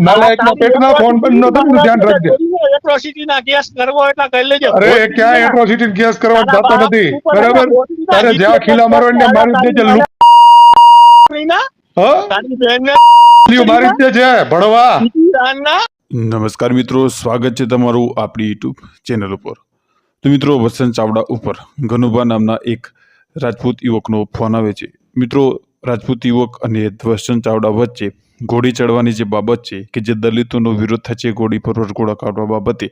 નાલાયકના પેટના ફોન બંધ નો ધ્યાન રાખજે. એટ્રોસિટી ના કેસ કરવો એટલા કરી લેજો. અરે ક્યાં એટ્રોસિટી કેસ કરવા જતો નથી. બરાબર? તારે જ્યાં ખીલા મારવા ને મારી દેજે લૂ- છોકરીના, હા? તારી બેનને લીયું મારી દેજે ભણવા. નમસ્કાર મિત્રો સ્વાગત છે તમારું આપણી યુટ્યુબ ચેનલ ઉપર. તો મિત્રો વસંત ચાવડા ઉપર ઘનુભા નામના એક રાજપૂત યુવકનો ફોન આવે છે. મિત્રો રાજપૂત યુવક અને વસંત ચાવડા વચ્ચે ઘોડી ચડવાની જે બાબત છે કે જે દલિતોનો વિરોધ થાય છે ઘોડી પર વરઘોડા કાઢવા બાબતે,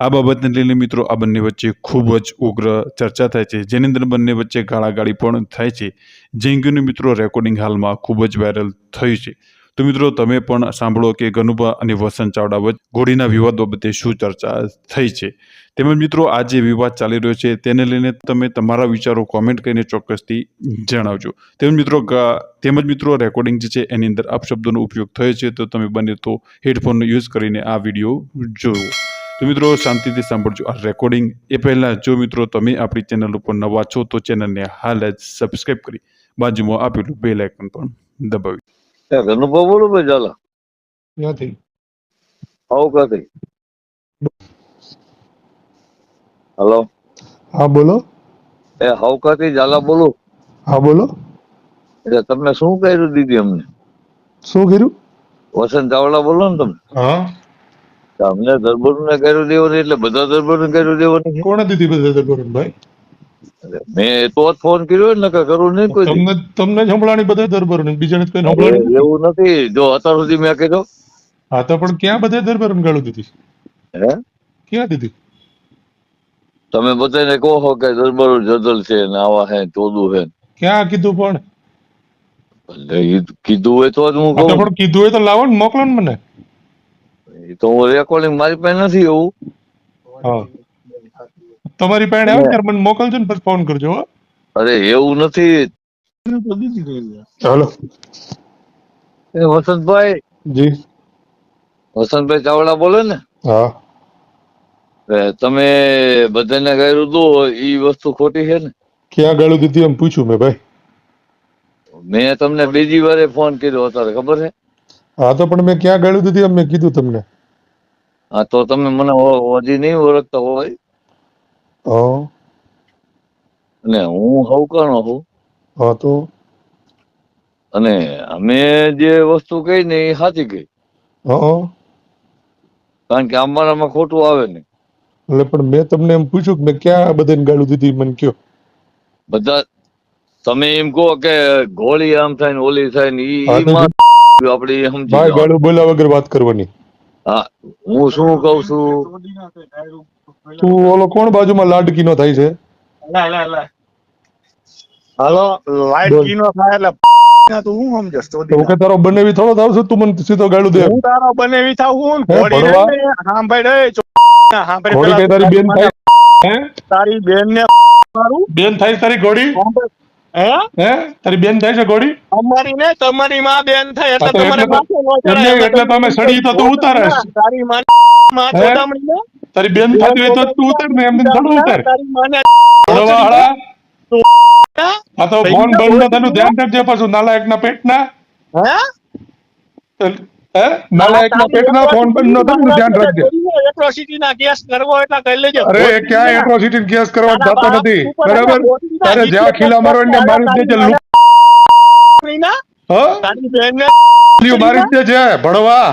આ બાબતને લઈને મિત્રો આ બંને વચ્ચે ખૂબ જ ઉગ્ર ચર્ચા થાય છે. જેની અંદર બંને વચ્ચે ગાળાગાળી પણ થાય છે. જે મિત્રો રેકોર્ડિંગ હાલમાં ખૂબ જ વાયરલ થયું છે. તો મિત્રો, તમે પણ સાંભળો કે ગનુભા અને વસંત ચાવડા વચ્ચે ઘોડીના વિવાદ બાબતે શું ચર્ચા થઈ છે? તેમજ મિત્રો, આ જે વિવાદ ચાલી રહ્યો છે, તેને લઈને તમે તમારા વિચારો કોમેન્ટ કરીને ચોક્કસથી જણાવજો. તેમજ મિત્રો તેમજ મિત્રો રેકોર્ડિંગ જે છે, એની અંદર અપશબ્દોનો ઉપયોગ થયો છે, તો તમે બને તો હેડફોનનો યુઝ કરીને આ વીડિયો જોવો. તો મિત્રો, શાંતિથી સાંભળજો આ રેકોર્ડિંગ એ પહેલાં જો મિત્રો, તમે આપણી ચેનલ ઉપર નવા છો, તો ચેનલને હાલ જ સબસ્ક્રાઈબ કરી બાજુમાં આપેલું બેલ આઇકન પણ દબાવી એ અનુભવ બોલો ભાઈ ઝાલા નથી. આવું કાથી હલો. હા બોલો. એ હવકાથી ઝાલા બોલું. હા બોલો. એટલે તમને શું કર્યું દીદી અમને? શું કર્યું? વસંત ચાવડા બોલો ને તમે. હા. અમને દરબાર ને કર્યું દેવાનું એટલે બધા દરબાર ને કર્યું દેવાનું? કોણે દીધી બધા દરબાર ભાઈ? મેં તો જ ફોન કર્યો ને કે કરું નહીં કોઈ તમને તમને જ સંભળાણી બધા દરબાર ને બીજાને કોઈ સંભળાણી એવું નથી. જો અત્યાર સુધી મેં કીધો. હા તો પણ ક્યાં બધા દરબાર ગાળું દીધી? હે? ક્યાં દીધી? તમે બધાને કહો છો કે દરબાર જદલ છે ને આવા હે ચોદું હે ક્યાં કીધું પણ? કીધું હોય તો જ હું કહું. પણ કીધું હોય તો લાવો ને મોકલો ને મને. એ તો હું રેકોર્ડિંગ મારી પાસે નથી એવું. હા. તમારી પાસે આવે ત્યારે મને મોકલજો ને પછી ફોન કરજો હો. અરે એવું નથી. ચાલો. એ વસંતભાઈ. જી. વસંતભાઈ ચાવડા બોલે ને? હા. તમે બધાને કર્યું દો એ વસ્તુ ખોટી છે ને. ક્યાં ગાળું દીધી એમ પૂછ્યું મેં ભાઈ. મેં તમને બીજી વારે ફોન કર્યો અત્યારે ખબર છે? હા તો પણ મેં ક્યાં ગાળું દીધી એમ મેં કીધું તમને. હા તો તમે મને હજી નહીં ઓળખતા હોય. અને હું હવકાણો છું. હા તો? અને અમે જે વસ્તુ કહી ને એ સાચી કહી હા કારણ કે અમારામાં ખોટું આવે ને. એટલે પણ મેં તમને એમ પૂછ્યું કે મેં ક્યાં બધાને ગાળું દીધી મને કયો. બધા તમે એમ કહો કે ગોળી આમ થાય ને ઓલી થાય ને હા માં આપડે સમજી ગાળું બોલ્યા વગર વાત કરવાની. હા હું શું કઉ છું તું ઓલો કોણ બાજુમાં લાડકી નો થાય છે. હાલો લાઈટ બોલ. થાય એટલે ના તું હું સમજસ તો તો કે તારો બનેવી થોડો થાવ તું મને સીધો ગાળું દે હું તારો બનેવી થાવ હું ઘોડી? સાંભળ ઘોડી તારી બેન થાય હે તારી બેન ને મારું બેન થાય તારી ઘોડી. હે? તારી બેન થાય છે ઘોડી અમારી ને તમારી માં બેન થાય એટલે તમારે માથે એટલે- એટલે તમે સડી તો તું ઉતારે. તારી માં? તારી બેન થતી હોય તો તું ઉતાર ને એમને થોડું ઉતાર. તારી માને? આ તો ફોન બંધ નો તેનું ધ્યાન રાખજે પાછું નાલાયક ના પેટના ના હે? નાલાયક ના પેટના ફોન બંધ નો તેનું ધ્યાન રાખજે. એટ્રોસિટી ના કેસ કરવો એટલા કરી લેજો. અરે ક્યાં એટ્રોસિટી કેસ કરવા જતો નથી. બરાબર? તારે જ્યાં ખીલા મારી દેજે તારી બેન ને મારી દેજે ભણવા